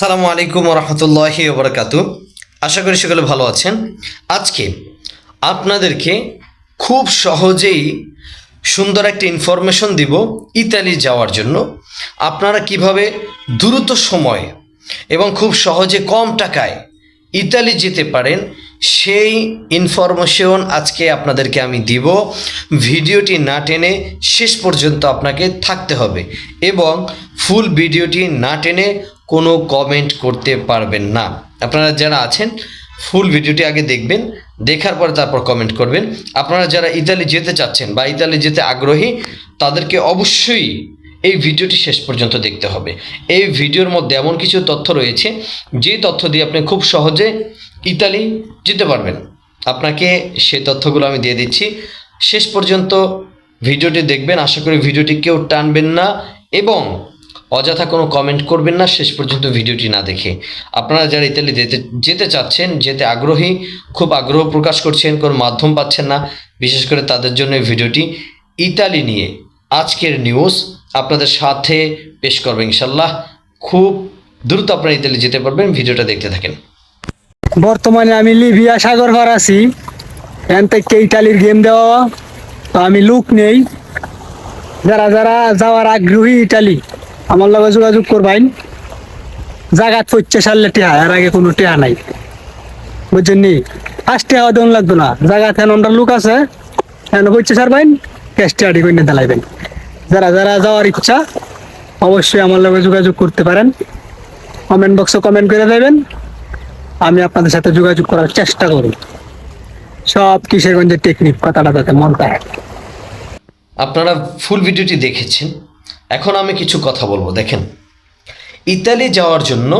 আসসালামু আলাইকুম রহমতুল্লাহি ওবরাকাতু। আশা করি সকলে ভালো আছেন। আজকে আপনাদেরকে খুব সহজেই সুন্দর একটা ইনফরমেশন দিব ইতালি যাওয়ার জন্য। আপনারা কীভাবে দ্রুত সময় এবং খুব সহজে কম টাকায় ইতালি যেতে পারেন সেই ইনফরমেশন আজকে আপনাদেরকে আমি দিব। ভিডিওটি না টেনে শেষ পর্যন্ত আপনাকে থাকতে হবে এবং ফুল ভিডিওটি না টেনে কোনো কমেন্ট করতে পারবেন না। আপনারা যারা আছেন ফুল ভিডিওটি আগে দেখবেন, দেখার পরে তারপর কমেন্ট করবেন। আপনারা যারা ইতালি যেতে চাচ্ছেন বা ইতালি যেতে আগ্রহী, তাদেরকে অবশ্যই এই ভিডিওটি শেষ পর্যন্ত দেখতে হবে। এই ভিডিওর মধ্যে এমন কিছু তথ্য রয়েছে, যে তথ্য দিয়ে আপনি খুব সহজে ইতালি যেতে পারবেন। আপনাকে সে তথ্যগুলো আমি দিয়ে দিচ্ছি। শেষ পর্যন্ত ভিডিওটি দেখবেন। আশা করি ভিডিওটি কেউ টানবেন না এবং অযথা কোনো কমেন্ট করবেন না শেষ পর্যন্ত ভিডিওটি না দেখে। আপনারা যারা ইতালি যেতে যেতে চাচ্ছেন, যেতে আগ্রহী, খুব আগ্রহ প্রকাশ করছেন কোনো মাধ্যম পাচ্ছেন না, বিশেষ করে তাদের জন্য ভিডিওটি ইতালি নিয়ে আজকের নিউজ আপনাদের সাথে পেশ করবে ইনশাল্লাহ। খুব দ্রুত আপনারা ইতালি যেতে পারবেন, ভিডিওটা দেখতে থাকেন। বর্তমানে আমি লিবিয়া সাগর পার আছি থেকে ইটালির গেম দেওয়া। তো আমি লুক নেই। যারা যারা যাওয়ার আগ্রহী ইটালি, আমার লগে যোগাযোগ করবাইন। জাগাত পড়ছে সারলে টেহা, এর আগে কোনো টেহা নাই। বুঝছেন নি ফার্স্ট টেহা দেন লাগতো না। জাগাত এখন আমরা লুক আছে। এখন পড়ছে সারবাইন ক্যাশ টেহাটি করে দালাইবেন। যারা যারা যাওয়ার ইচ্ছা, অবশ্যই আমার লগে যোগাযোগ করতে পারেন। কমেন্ট বক্সে কমেন্ট করে দেবেন। আমি আপনাদের সাথে যোগাযোগ করার চেষ্টা করি। সব কিশোরগঞ্জের টেকনিক কথাটা যাতে মন পায় আপনারা ফুল ভিডিওটি দেখেছেন। এখন আমি কিছু কথা বলব, দেখেন। ইতালি যাওয়ার জন্য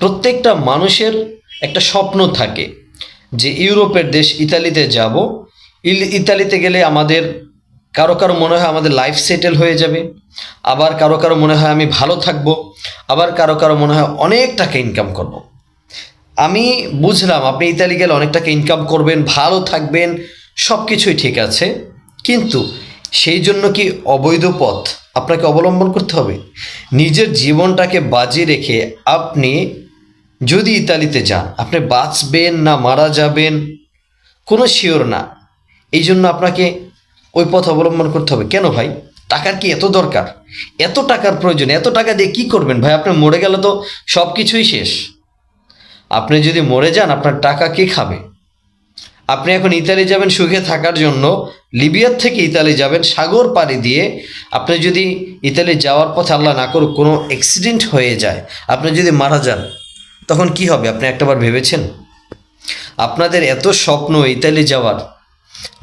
প্রত্যেকটা মানুষের একটা স্বপ্ন থাকে যে ইউরোপের দেশ ইতালিতে যাব। ইতালিতে গেলে আমাদের, কারও কারও মনে হয় আমাদের লাইফ সেটেল হয়ে যাবে। আবার কারও কারও মনে হয় আমি ভালো থাকব। আবার কারও কারও মনে হয় অনেক টাকা ইনকাম করব। আমি বুঝলাম আপনি ইতালি গেলে অনেক টাকা ইনকাম করবেন, ভালো থাকবেন সব কিছুই ঠিক আছে। কিন্তু সেই জন্য কি অবৈধ পথ আপনাকে অবলম্বন করতে হবে? নিজের জীবনটাকে বাজি রেখে আপনি যদি ইতালিতে যান, আপনি বাঁচবেন না, মারা যাবেন, কোনো শিওর না। এই জন্য আপনাকে ওই পথ অবলম্বন করতে হবে। কেন ভাই? টাকার কি এত দরকার? এত টাকার প্রয়োজন, এত টাকা দিয়ে কি করবেন ভাই? আপনি মরে গেলে তো সব কিছুই শেষ। আপনি যদি মরে যান, আপনার টাকা কে খাবে? আপনি এখন ইতালি যাবেন সুখে থাকার জন্য, লিবিয়ার থেকে ইতালি যাবেন, সাগর পাড়ি দিয়ে। আপনি যদি ইতালি যাওয়ার পথে আল্লাহ না করুক, কোনো অ্যাক্সিডেন্ট হয়ে যায়, আপনি যদি মারা যান, তখন কি হবে? আপনি একটাবার ভেবেছেন? আপনাদের এত স্বপ্ন ইতালি যাওয়ার,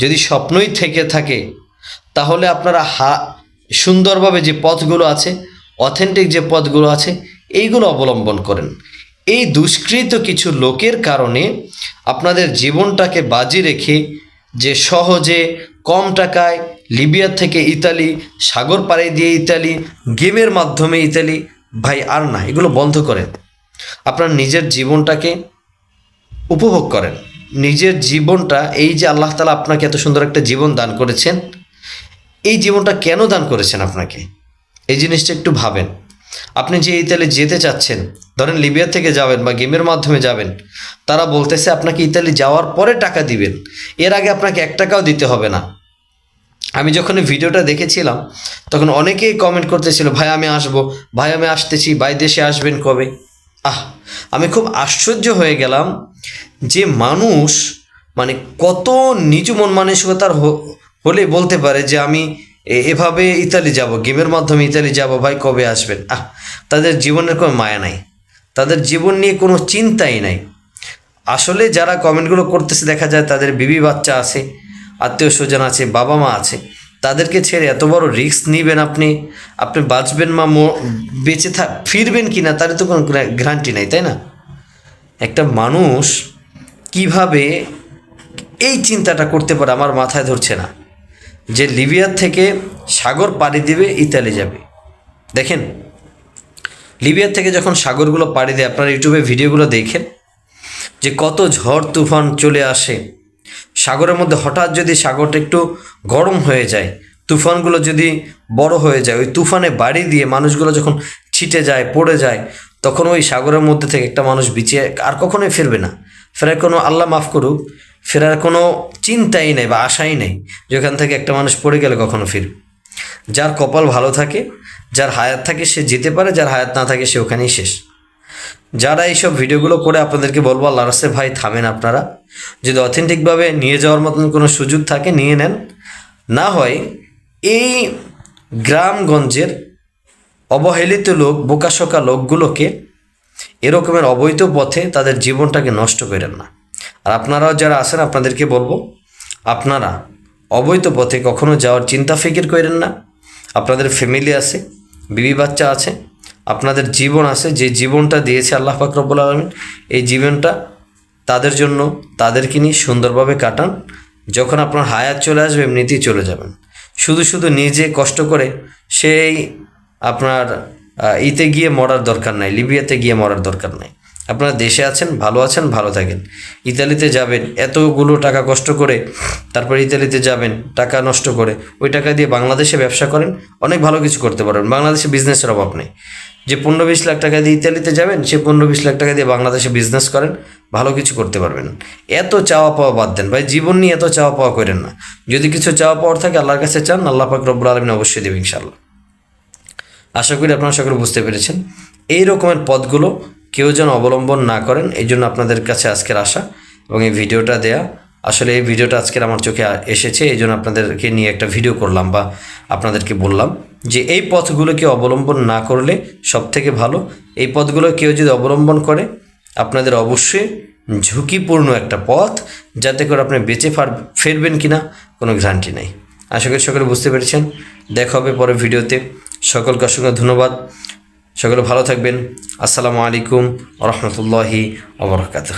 যদি স্বপ্নই থেকে থাকে, তাহলে আপনারা হা, সুন্দরভাবে যে পথগুলো আছে অথেন্টিক যে পথগুলো আছে, এইগুলো অবলম্বন করেন। এই দুষ্কৃত কিছু লোকের কারণে আপনাদের জীবনটাকে বাজি রেখে যে সহজে কম টাকায় লিবিয়া থেকে ইতালি, সাগর পাড়ে দিয়ে ইতালি, গেমের মাধ্যমে ইতালি, ভাই আর না, এগুলো বন্ধ করেন। আপনার নিজের জীবনটাকে উপভোগ করেন। নিজের জীবনটা, এই যে আল্লাহ তালা আপনাকে এত সুন্দর একটা জীবন দান করেছেন, এই জীবনটা কেন দান করেছেন আপনাকে? এই জিনিসটা একটু ভাবেন। আপনি যে ইতালি যেতে চাচ্ছেন, ধরেন লিবিয়া থেকে যাবেন বা গেমের মাধ্যমে যাবেন, তারা বলতেছে আপনাকে ইতালি যাওয়ার পরে টাকা দিবেন, এর আগে আপনাকে এক টাকাও দিতে হবে না। আমি যখন ভিডিওটা দেখেছিলাম, তখন অনেকেই কমেন্ট করতেছিল, ভাই, আমি আসব, ভাই, আমি আসতেছি, ভাই, দেশে আসবেন কবে? আহ, আমি খুব আশ্চর্য হয়ে গেলাম যে মানুষ মানে কত নিচু মন মানসিকতার হলে বলতে পারে যে আমি এভাবে ইতালি যাব, গেমের মাধ্যমে ইতালি যাব, ভাই কবে আসবেন? আহ, তাদের জীবনের কোনো মায়া নাই। তাদের জীবন নিয়ে কোনো চিন্তাই নাই। আসলে যারা কমেন্টগুলো করতেছে, দেখা যায় তাদের বিবি বাচ্চা আছে, আত্মীয় স্বজন আছে, বাবা মা আছে, তাদেরকে ছেড়ে এত বড় রিস্ক নিবেন আপনি? আপনি বাঁচবেন মা বেঁচে থাক ফিরবেন কি না, তার তো কোনো গ্যারান্টি নাই, তাই না? একটা মানুষ কীভাবে এই চিন্তাটা করতে পারে, আমার মাথায় ধরছে না। যে লিবিয়ার থেকে সাগর পাড়ি দিবে, ইতালি যাবে। দেখেন লিবিয়ার থেকে যখন সাগরগুলো পাড়ি দেয়, আপনারা ইউটিউবে ভিডিওগুলো দেখেন, যে কত ঝড় তুফান চলে আসে। সাগরের মধ্যে হঠাৎ যদি সাগরটা একটু গরম হয়ে যায়, তুফানগুলো যদি বড় হয়ে যায়, ওই তুফানে বাড়ি দিয়ে মানুষগুলো যখন ছিটে যায়, পড়ে যায়, তখন ওই সাগরের মধ্যে থেকে একটা মানুষ বিচিয়ে আর কখনোই ফিরবে না। ফেরার কোনো আল্লাহ মাফ করুক ফেরার কোনো চিন্তাই নেই বা আশাই নেই যেখান থেকে একটা মানুষ পড়ে গেলে কখনো ফিরবে। যার কপাল ভালো থাকে, যার হায়াত থাকে সে যেতে পারে, যার হায়াত না থাকে সে ওখানেই শেষ। যারা এইসব ভিডিওগুলো করে আপনাদেরকে বলব, আল্লাহ রাস্তে ভাই থামেন আপনারা। যদি অথেন্টিকভাবে নিয়ে যাওয়ার মতন কোনো সুযোগ থাকে, নিয়ে নেন। না হয় এই গ্রামগঞ্জের অবহেলিত লোক, বোকাশোকা লোকগুলোকে এরকমের অবৈধ পথে তাদের জীবনটাকে নষ্ট করেন না। আর আপনারাও যারা আছেন, আপনাদেরকে বলব, আপনারা অবৈধ পথে কখনো যাওয়ার চিন্তা ফিকির করেন না। আপনাদের ফ্যামিলি আছে, বিবি বাচ্চা আছে, আপনাদের জীবন আছে, যে জীবনটা দিয়েছে আল্লাহ পাক রব্বুল আলমিন, এই জীবনটা তাদের জন্য, তাদেরকে নিয়ে সুন্দরভাবে কাটান। যখন আপনার হায়াত চলে আসবে, এমনিতেই চলে যাবেন। শুধু শুধু নিজে কষ্ট করে সেই আপনার ইতে গিয়ে মরার দরকার নাই, লিবিয়াতে গিয়ে মরার দরকার নাই। আপনারা দেশে আছেন, ভালো আছেন, ভালো থাকেন। ইতালিতে যাবেন, এতগুলো টাকা কষ্ট করে, তারপর ইতালিতে যাবেন, টাকা নষ্ট করে, ওই টাকা দিয়ে বাংলাদেশে ব্যবসা করেন, অনেক ভালো কিছু করতে পারবেন। বাংলাদেশে বিজনেসের অভাব নেই। যে পনেরো বিশ লাখ টাকা দিয়ে ইতালিতে যাবেন, সে পনেরো বিশ লাখ টাকা দিয়ে বাংলাদেশে বিজনেস করেন, ভালো কিছু করতে পারবেন এত চাওয়া পাওয়া বাদ দেন। ভাই, জীবন নিয়ে এত চাওয়া পাওয়া করেন না। যদি কিছু চাওয়া পাওয়ার থাকে, আল্লাহর কাছে চান, আল্লাহ পাক রব্বুল আলমিন অবশ্যই দেবে ইনশাল্লাহ আশা করি আপনারা সকলে বুঝতে পেরেছেন। এই রকমের পথগুলো কেউ যেন অবলম্বন না করেন, এই জন্য আপনাদের কাছে আজকের আশা এবং এই ভিডিওটা দেয়া। আসলে এই ভিডিওটা আজকের আমার চোখে এসেছে, এই জন্য আপনাদেরকে নিয়ে একটা ভিডিও করলাম বা আপনাদেরকে বললাম যে এই পথগুলোকে অবলম্বন না করলে সব থেকে ভালো। এই পথগুলো কেউ যদি অবলম্বন করে, আপনাদের অবশ্যই ঝুঁকিপূর্ণ একটা পথ, যাতে করে আপনি বেঁচে ফার, ফিরবেন কিনা কোনো গ্যারান্টি নেই। আশা করি সকলে বুঝতে পেরেছেন। দেখা হবে পরে ভিডিওতে। সকলকে অসংখ্য ধন্যবাদ। সকলে ভালো থাকবেন। আসসালামু আলাইকুম রহমতুল্লাহি ওবরাকাতুহ